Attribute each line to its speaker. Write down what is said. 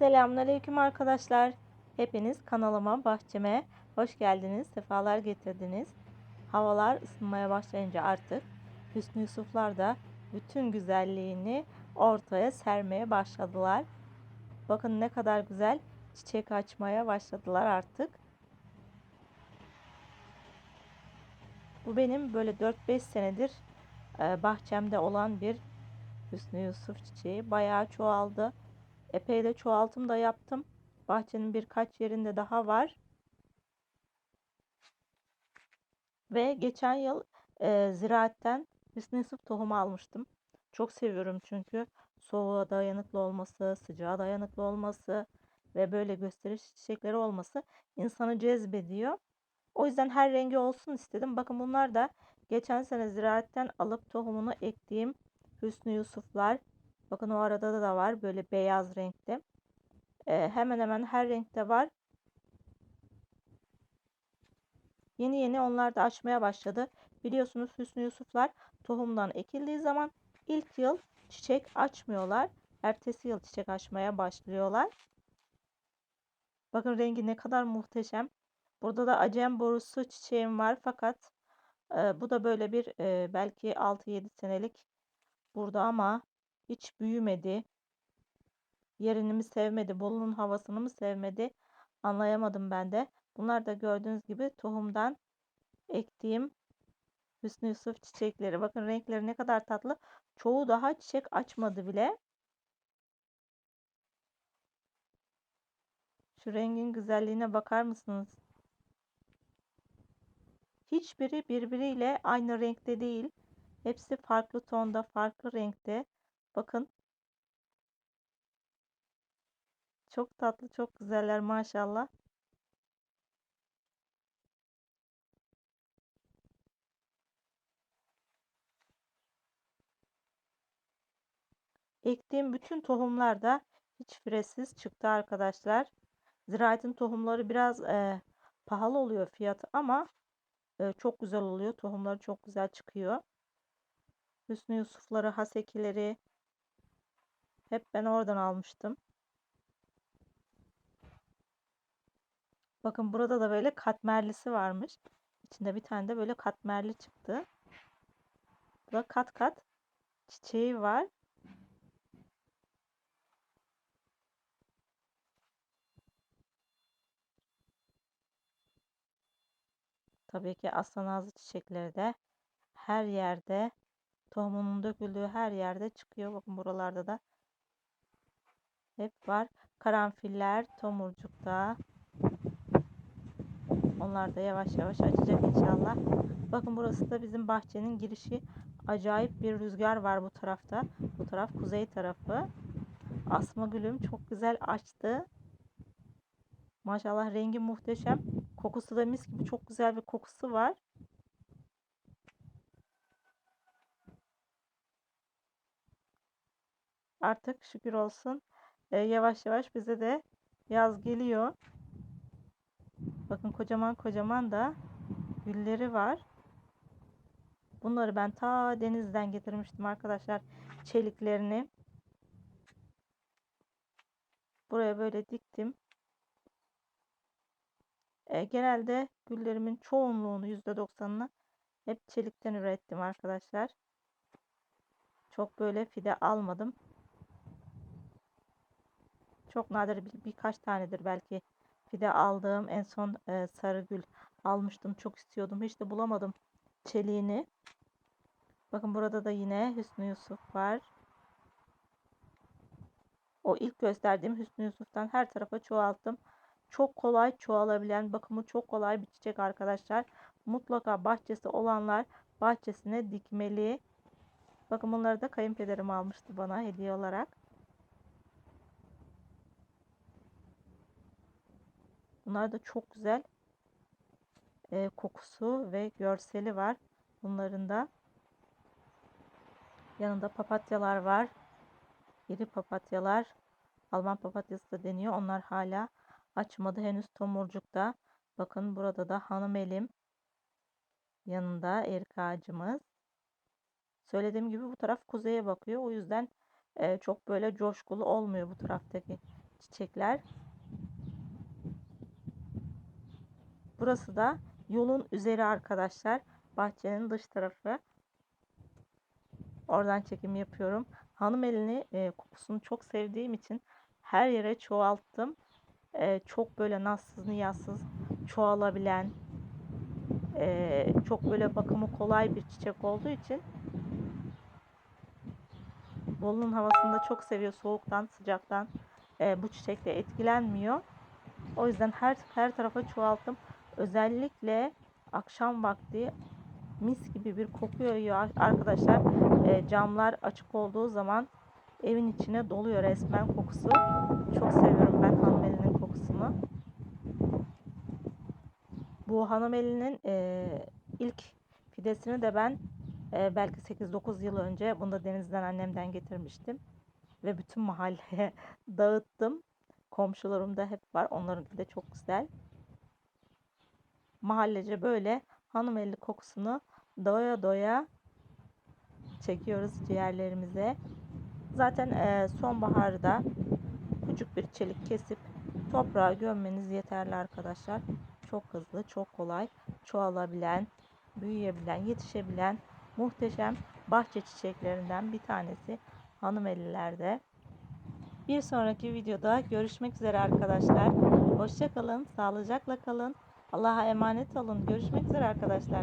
Speaker 1: Selamünaleyküm arkadaşlar. Hepiniz kanalıma, bahçeme hoş geldiniz, sefalar getirdiniz. Havalar ısınmaya başlayınca artık Hüsnü Yusuflar da bütün güzelliğini ortaya sermeye başladılar. Bakın ne kadar güzel çiçek açmaya başladılar artık. Bu benim böyle 4-5 senedir e, bahçemde olan bir Hüsnü Yusuf çiçeği. Bayağı çoğaldı. Epey de çoğaltım da yaptım. Bahçenin birkaç yerinde daha var. Ve geçen yıl e, ziraatten Hüsnü Yusuf tohumu almıştım. Çok seviyorum çünkü soğuğa dayanıklı olması, sıcağa dayanıklı olması ve böyle gösteriş çiçekleri olması insanı cezbediyor. O yüzden her rengi olsun istedim. Bakın bunlar da geçen sene ziraatten alıp tohumunu ektiğim Hüsnü Yusuflar. Bakın o arada da var böyle beyaz renkte. Ee, hemen hemen her renkte var. Yeni yeni onlar da açmaya başladı. Biliyorsunuz Hüsnü Yusuflar tohumdan ekildiği zaman ilk yıl çiçek açmıyorlar. Ertesi yıl çiçek açmaya başlıyorlar. Bakın rengi ne kadar muhteşem. Burada da acem borusu çiçeğim var fakat e, bu da böyle bir e, belki 6-7 senelik burada ama hiç büyümedi. Yerini mi sevmedi, Bolu'nun havasını mı sevmedi anlayamadım ben de. Bunlar da gördüğünüz gibi tohumdan ektiğim Hüsnü Yusuf çiçekleri. Bakın renkleri ne kadar tatlı. Çoğu daha çiçek açmadı bile. Şu rengin güzelliğine bakar mısınız? Hiçbiri birbiriyle aynı renkte değil. Hepsi farklı tonda, farklı renkte. Bakın. Çok tatlı, çok güzeller maşallah. Ektiğim bütün tohumlar da hiç firesiz çıktı arkadaşlar. Ziraatın tohumları biraz e, pahalı oluyor fiyatı ama e, çok güzel oluyor. Tohumları çok güzel çıkıyor. Hüsnü Yusufları, Hasekileri hep ben oradan almıştım. Bakın burada da böyle katmerlisi varmış. İçinde bir tane de böyle katmerli çıktı. Burada kat kat çiçeği var. Tabii ki aslan ağzı çiçekleri de her yerde tohumunun döküldüğü her yerde çıkıyor. Bakın buralarda da hep var. Karanfiller tomurcukta. Onlar da yavaş yavaş açacak inşallah. Bakın burası da bizim bahçenin girişi. Acayip bir rüzgar var bu tarafta. Bu taraf kuzey tarafı. Asma gülüm çok güzel açtı. Maşallah rengi muhteşem. Kokusu da mis gibi çok güzel bir kokusu var. Artık şükür olsun e, yavaş yavaş bize de yaz geliyor. Bakın kocaman kocaman da gülleri var. Bunları ben ta denizden getirmiştim arkadaşlar. Çeliklerini. Buraya böyle diktim. E, genelde güllerimin çoğunluğunu %90'ını hep çelikten ürettim arkadaşlar. Çok böyle fide almadım. Çok nadir bir, birkaç tanedir belki fide aldığım. En son e, sarı gül almıştım. Çok istiyordum. Hiç de bulamadım çeliğini. Bakın burada da yine Hüsnü Yusuf var. O ilk gösterdiğim Hüsnü Yusuf'tan her tarafa çoğalttım. Çok kolay çoğalabilen, bakımı çok kolay bir çiçek arkadaşlar. Mutlaka bahçesi olanlar bahçesine dikmeli. Bakın bunları da kayınpederim almıştı bana hediye olarak. Bunlar da çok güzel e, kokusu ve görseli var. Bunların da yanında papatyalar var. İri papatyalar. Alman papatyası da deniyor. Onlar hala açmadı henüz tomurcukta. Bakın burada da hanım elim yanında erik ağacımız. Söylediğim gibi bu taraf kuzeye bakıyor. O yüzden e, çok böyle coşkulu olmuyor bu taraftaki çiçekler. Burası da yolun üzeri arkadaşlar. Bahçenin dış tarafı. Oradan çekim yapıyorum. Hanım elini e, kokusunu çok sevdiğim için her yere çoğalttım. E, çok böyle nazsız niyazsız çoğalabilen, e, çok böyle bakımı kolay bir çiçek olduğu için Bolu'nun havasını da çok seviyor. Soğuktan, sıcaktan e, bu çiçek de etkilenmiyor. O yüzden her her tarafa çoğalttım. Özellikle akşam vakti mis gibi bir koku yayıyor arkadaşlar. E, camlar açık olduğu zaman evin içine doluyor resmen kokusu. Çok seviyorum ben hanımelinin kokusunu. Bu hanımelinin e, ilk fidesini de ben e, belki 8-9 yıl önce bunu da denizden annemden getirmiştim. Ve bütün mahalleye dağıttım. Komşularımda hep var. Onlarınki de çok güzel. Mahallece böyle hanımeli kokusunu doya doya çekiyoruz ciğerlerimize. Zaten e, sonbaharda küçük bir çelik kesip toprağa gömmeniz yeterli arkadaşlar. Çok hızlı, çok kolay çoğalabilen, büyüyebilen, yetişebilen muhteşem bahçe çiçeklerinden bir tanesi hanımelilerde. Bir sonraki videoda görüşmek üzere arkadaşlar. Hoşçakalın, sağlıcakla kalın. Allah'a emanet olun. Görüşmek üzere arkadaşlar.